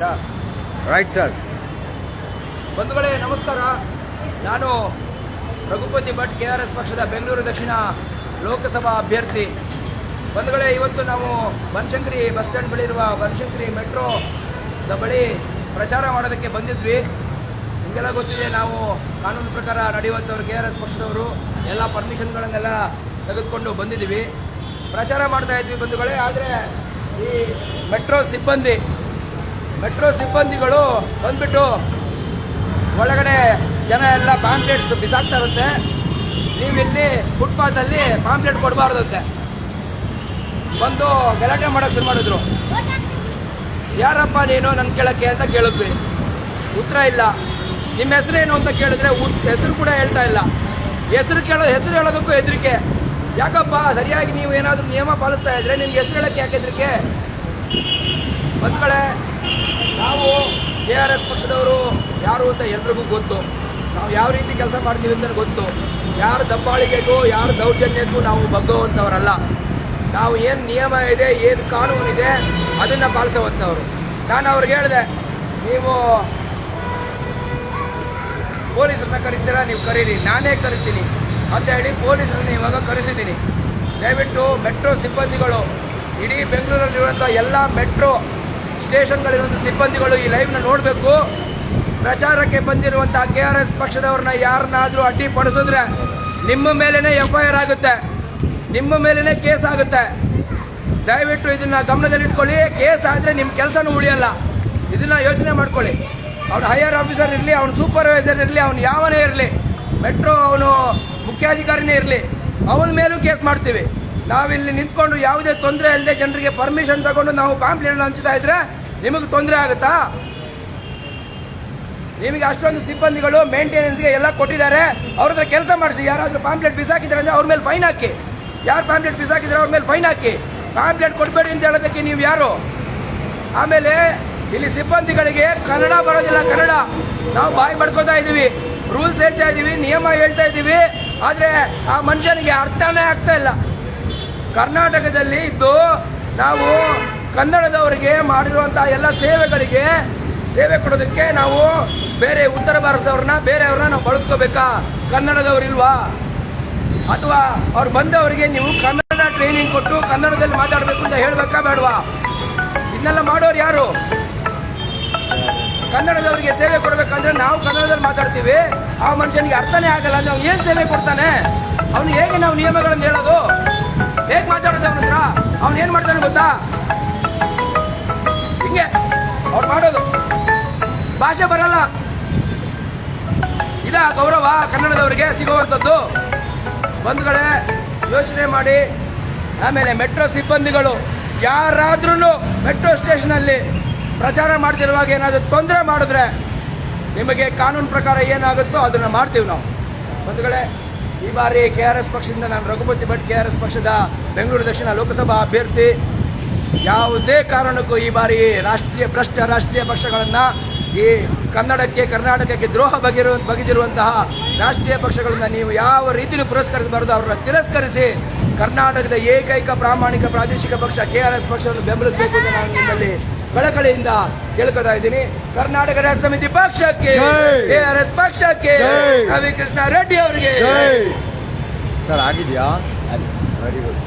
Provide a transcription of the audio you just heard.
Right sir ಬಂಧುಗಳೇ, ನಮಸ್ಕಾರ. ನಾನು Raghupati Bhat, K R S ಪಕ್ಷದ ಬೆಂಗಳೂರು ದಕ್ಷಿಣ ಲೋಕಸಭಾ ಅಭ್ಯರ್ಥಿ. ಬಂಧುಗಳೇ, ಇವತ್ತು ನಾವು ಬನಶಂಕರಿ ಬಸ್ ಸ್ಟ್ಯಾಂಡ್ ಬಳಿ ಇರುವ ಬನಶಂಕರಿ ಮೆಟ್ರೋದ ಬಳಿ ಪ್ರಚಾರ ಮಾಡೋದಕ್ಕೆ ಬಂದಿದ್ವಿ. ನಿಮಗೆಲ್ಲ ಗೊತ್ತಿದೆ, ನಾವು ಕಾನೂನು ಪ್ರಕಾರ ನಡೆಯುವಂಥವ್ರು ಕೆ ಆರ್ ಎಸ್ ಪಕ್ಷದವರು. ಎಲ್ಲ ಪರ್ಮಿಷನ್ಗಳನ್ನೆಲ್ಲ ತೆಗೆದುಕೊಂಡು ಬಂದಿದ್ದೀವಿ. ಪ್ರಚಾರ ಮಾಡ್ತಾ ಇದ್ವಿ ಬಂಧುಗಳೇ, ಆದರೆ ಈ ಮೆಟ್ರೋ ಸಿಬ್ಬಂದಿ ಮೆಟ್ರೋ ಸಿಬ್ಬಂದಿಗಳು ಬಂದ್ಬಿಟ್ಟು ಒಳಗಡೆ ಜನ ಎಲ್ಲ ಪಾಂಪ್ಲೆಟ್ಸ್ ಬಿಸಾಕ್ತಾ ಇರುತ್ತೆ ನೀವಿಲ್ಲಿ ಫುಟ್ಪಾತಲ್ಲಿ ಪಾಂಪ್ಲೆಟ್ ಕೊಡಬಾರ್ದಂತೆ. ಬಂದು ಗಲಾಟೆ ಮಾಡೋಕೆ ಶುರು ಮಾಡಿದ್ರು. ಯಾರಪ್ಪ ನೀನು ನನ್ನ ಕೇಳಕ್ಕೆ ಅಂತ ಕೇಳಿದ್ವಿ. ಉತ್ತರ ಇಲ್ಲ. ನಿಮ್ಮ ಹೆಸರೇನು ಅಂತ ಕೇಳಿದ್ರೆ ಹೆಸರು ಕೂಡ ಹೇಳ್ತಾ ಇಲ್ಲ. ಹೆಸರು ಕೇಳೋ, ಹೆಸರು ಹೇಳೋದಕ್ಕೂ ಹೆದರಿಕೆ. ಯಾಕಪ್ಪ, ಸರಿಯಾಗಿ ನೀವು ಏನಾದರೂ ನಿಯಮ ಪಾಲಿಸ್ತಾ ಇದ್ರೆ ನಿಮ್ಗೆ ಹೆಸರು ಹೇಳಕ್ಕೆ ಯಾಕೆ ಹೆದರಿಕೆ? ಬಂಧುಗಳೇ ನಾವು ಕೆ ಆರ್ ಎಸ್ ಪಕ್ಷದವರು ಯಾರು ಅಂತ ಎಲ್ರಿಗೂ ಗೊತ್ತು. ನಾವು ಯಾವ ರೀತಿ ಕೆಲಸ ಮಾಡ್ತೀವಿ ಅಂತ ಗೊತ್ತು. ಯಾರು ದಬ್ಬಾಳಿಕೆಗೂ ಯಾರು ದೌರ್ಜನ್ಯಕ್ಕೂ ನಾವು ಬಗ್ಗುವಂಥವರಲ್ಲ ನಾವು ಏನು ನಿಯಮ ಇದೆ, ಏನು ಕಾನೂನು ಇದೆ, ಅದನ್ನು ಪಾಲಿಸುವಂಥವ್ರು. ನಾನು ಅವ್ರಿಗೆ ಹೇಳಿದೆ, ನೀವು ಪೊಲೀಸರನ್ನ ಕರಿತೀರಾ? ನೀವು ಕರೀರಿ. ನಾನೇ ಕರಿತೀನಿ. ಅಂತ ಹೇಳಿ ಪೊಲೀಸರನ್ನ ಇವಾಗ ಕರೆಸಿದ್ದೀನಿ. ದಯವಿಟ್ಟು ಮೆಟ್ರೋ ಸಿಬ್ಬಂದಿಗಳು, ಇಡೀ ಬೆಂಗಳೂರಲ್ಲಿರುವಂಥ ಎಲ್ಲ ಮೆಟ್ರೋ ಸ್ಟೇಷನ್ಗಳಿರುವಂಥ ಸಿಬ್ಬಂದಿಗಳು ಈ ಲೈವ್ನ ನೋಡಬೇಕು. ಪ್ರಚಾರಕ್ಕೆ ಬಂದಿರುವಂಥ ಕೆ ಆರ್ ಎಸ್ ಪಕ್ಷದವ್ರನ್ನ ಯಾರನ್ನಾದರೂ ಅಡ್ಡಿಪಡಿಸಿದ್ರೆ ನಿಮ್ಮ ಮೇಲೇ ಎಫ್ ಐ ಆರ್ ಆಗುತ್ತೆ. ನಿಮ್ಮ ಮೇಲೇ ಕೇಸ್ ಆಗುತ್ತೆ. ದಯವಿಟ್ಟು ಇದನ್ನ ಗಮನದಲ್ಲಿಟ್ಕೊಳ್ಳಿ. ಕೇಸ್ ಆದರೆ ನಿಮ್ಮ ಕೆಲಸನೂ ಉಳಿಯಲ್ಲ. ಇದನ್ನ ಯೋಚನೆ ಮಾಡ್ಕೊಳ್ಳಿ. ಅವ್ನು ಹೈಯರ್ ಆಫೀಸರ್ ಇರಲಿ, ಅವ್ನು ಸೂಪರ್ವೈಸರ್ ಇರಲಿ, ಅವ್ನು ಯಾವನೇ ಇರಲಿ ಮೆಟ್ರೋ ಅವನು ಮುಖ್ಯಾಧಿಕಾರಿನೇ ಇರಲಿ, ಅವನ ಮೇಲೂ ಕೇಸ್ ಮಾಡ್ತೀವಿ. ನಾವಿಲ್ಲಿ ನಿಂತ್ಕೊಂಡು ಯಾವುದೇ ತೊಂದರೆ ಇಲ್ಲದೆ ಜನರಿಗೆ ಪರ್ಮಿಷನ್ ತಗೊಂಡು ನಾವು ಕಾಂಪ್ಲೇಂಟ್ ಹಂಚ್ತಾ ಇದ್ರೆ ನಿಮಗೆ ತೊಂದರೆ ಆಗುತ್ತಾ? ನಿಮಗೆ ಅಷ್ಟೊಂದು ಸಿಬ್ಬಂದಿಗಳು ಮೇಂಟೆನೆನ್ಸ್ಗೆ ಎಲ್ಲ ಕೊಟ್ಟಿದ್ದಾರೆ. ಅವ್ರ ಹತ್ರ ಕೆಲಸ ಮಾಡಿಸಿ, ಯಾರಾದರೂ ಪಾಂಪ್ಲೆಟ್ ಬಿಸಾಕಿದ್ರೆ ಅಂದರೆ ಅವ್ರ ಮೇಲೆ ಫೈನ್ ಹಾಕಿ. ಯಾರು ಪಾಂಪ್ಲೆಟ್ ಬಿಸಾಕಿದ್ರೆ ಅವ್ರ ಮೇಲೆ ಫೈನ್ ಹಾಕಿ. ಪಾಂಪ್ಲೆಟ್ ಕೊಡಬೇಡಿ ಅಂತ ಹೇಳೋದಕ್ಕೆ ನೀವು ಯಾರು? ಆಮೇಲೆ ಇಲ್ಲಿ ಸಿಬ್ಬಂದಿಗಳಿಗೆ ಕನ್ನಡ ಬರೋದಿಲ್ಲ, ಕನ್ನಡ. ನಾವು ಬಾಯಿ ಪಡ್ಕೋತಾ ಇದ್ದೀವಿ ರೂಲ್ಸ್ ಹೇಳ್ತಾ ಇದ್ದೀವಿ ನಿಯಮ ಹೇಳ್ತಾ ಇದ್ದೀವಿ ಆದರೆ ಆ ಮನುಷ್ಯನಿಗೆ ಅರ್ಥನೇ ಆಗ್ತಾ ಇಲ್ಲ. ಕರ್ನಾಟಕದಲ್ಲಿ ಇದ್ದು ನಾವು ಕನ್ನಡದವರಿಗೆ ಮಾಡಿರುವಂತಹ ಎಲ್ಲ ಸೇವೆಗಳಿಗೆ ಸೇವೆ ಕೊಡೋದಕ್ಕೆ ನಾವು ಬೇರೆ ಉತ್ತರ ಭಾರತದವ್ರನ್ನ ಬೇರೆಯವ್ರನ್ನ ನಾವು ಬಳಸ್ಕೋಬೇಕಾ? ಕನ್ನಡದವರಿಲ್ವಾ? ಅಥವಾ ಅವ್ರು ಬಂದವರಿಗೆ ನೀವು ಕನ್ನಡ ಟ್ರೈನಿಂಗ್ ಕೊಟ್ಟು ಕನ್ನಡದಲ್ಲಿ ಮಾತಾಡಬೇಕು ಅಂತ ಹೇಳಬೇಕಾ ಬೇಡವಾ? ಇದನ್ನೆಲ್ಲ ಮಾಡೋರು ಯಾರು? ಕನ್ನಡದವರಿಗೆ ಸೇವೆ ಕೊಡಬೇಕಂದ್ರೆ ನಾವು ಕನ್ನಡದಲ್ಲಿ ಮಾತಾಡ್ತೀವಿ. ಆ ಮನುಷ್ಯನಿಗೆ ಅರ್ಥನೇ ಆಗಲ್ಲ, ಅಂದ್ರೆ ಅವ್ನು ಏನು ಸೇವೆ ಕೊಡ್ತಾನೆ? ಅವ್ನು ಹೇಗೆ ನಾವು ನಿಯಮಗಳನ್ನು ಹೇಳೋದು? ಹೇಗೆ ಮಾತಾಡೋದು ಅವನ ಹತ್ರ? ಅವ್ನು ಏನು ಮಾಡ್ತಾನೆ ಗೊತ್ತಾ? ಮಾಡೋದು. ಭಾಷೆ ಬರಲ್ಲ. ಇದ ಗೌರವ ಕನ್ನಡದವರಿಗೆ ಸಿಗುವಂಥದ್ದು. ಬಂಧುಗಳೇ, ಯೋಚನೆ ಮಾಡಿ. ಆಮೇಲೆ ಮೆಟ್ರೋ ಸಿಬ್ಬಂದಿಗಳು ಯಾರಾದ್ರೂ ಮೆಟ್ರೋ ಸ್ಟೇಷನಲ್ಲಿ ಪ್ರಚಾರ ಮಾಡ್ತಿರುವಾಗ ಏನಾದರೂ ತೊಂದರೆ ಮಾಡಿದ್ರೆ ನಿಮಗೆ ಕಾನೂನು ಪ್ರಕಾರ ಏನಾಗುತ್ತೋ ಅದನ್ನು ಮಾಡ್ತೀವಿ ನಾವು. ಬಂಧುಗಳೇ, ಈ ಬಾರಿ ಕೆ ಆರ್ ಎಸ್ ಪಕ್ಷದಿಂದ ನಾನು Raghupati Bhat K R S ಪಕ್ಷದ ಬೆಂಗಳೂರು ದಕ್ಷಿಣ ಲೋಕಸಭಾ ಅಭ್ಯರ್ಥಿ ಯಾವುದೇ ಕಾರಣಕ್ಕೂ ಈ ಬಾರಿ ರಾಷ್ಟ್ರೀಯ ಭ್ರಷ್ಟ ರಾಷ್ಟ್ರೀಯ ಪಕ್ಷಗಳನ್ನು ಈ ಕನ್ನಡಕ್ಕೆ ಕರ್ನಾಟಕಕ್ಕೆ ದ್ರೋಹ ಬಗೆರು ಬಗೆದಿರುವಂತಹ ರಾಷ್ಟ್ರೀಯ ಪಕ್ಷಗಳನ್ನ ನೀವು ಯಾವ ರೀತಿಯಲ್ಲಿ ಪುರಸ್ಕರಿಸಬಾರದು. ಅವರನ್ನು ತಿರಸ್ಕರಿಸಿ ಕರ್ನಾಟಕದ ಏಕೈಕ ಪ್ರಾಮಾಣಿಕ ಪ್ರಾದೇಶಿಕ ಪಕ್ಷ ಕೆ ಆರ್ ಎಸ್ ಪಕ್ಷವನ್ನು ಬೆಂಬಲಿಸಬೇಕು ಅಂತ ನಾನು ನಿಮ್ಮಲ್ಲಿ ಕಳಕಳಿಯಿಂದ ಕೇಳ್ಕೊತಾ ಇದ್ದೀನಿ. ಕರ್ನಾಟಕ ರಾಜ್ಯ ಸಮಿತಿ ಪಕ್ಷಕ್ಕೆ. ಕೆ ಆರ್ ಎಸ್ ಪಕ್ಷಕ್ಕೆ ಜೈ. ರವಿಕೃಷ್ಣ ರೆಡ್ಡಿ ಅವರಿಗೆ. ಸರ್ ಆಗಿದೆಯಾ? Very good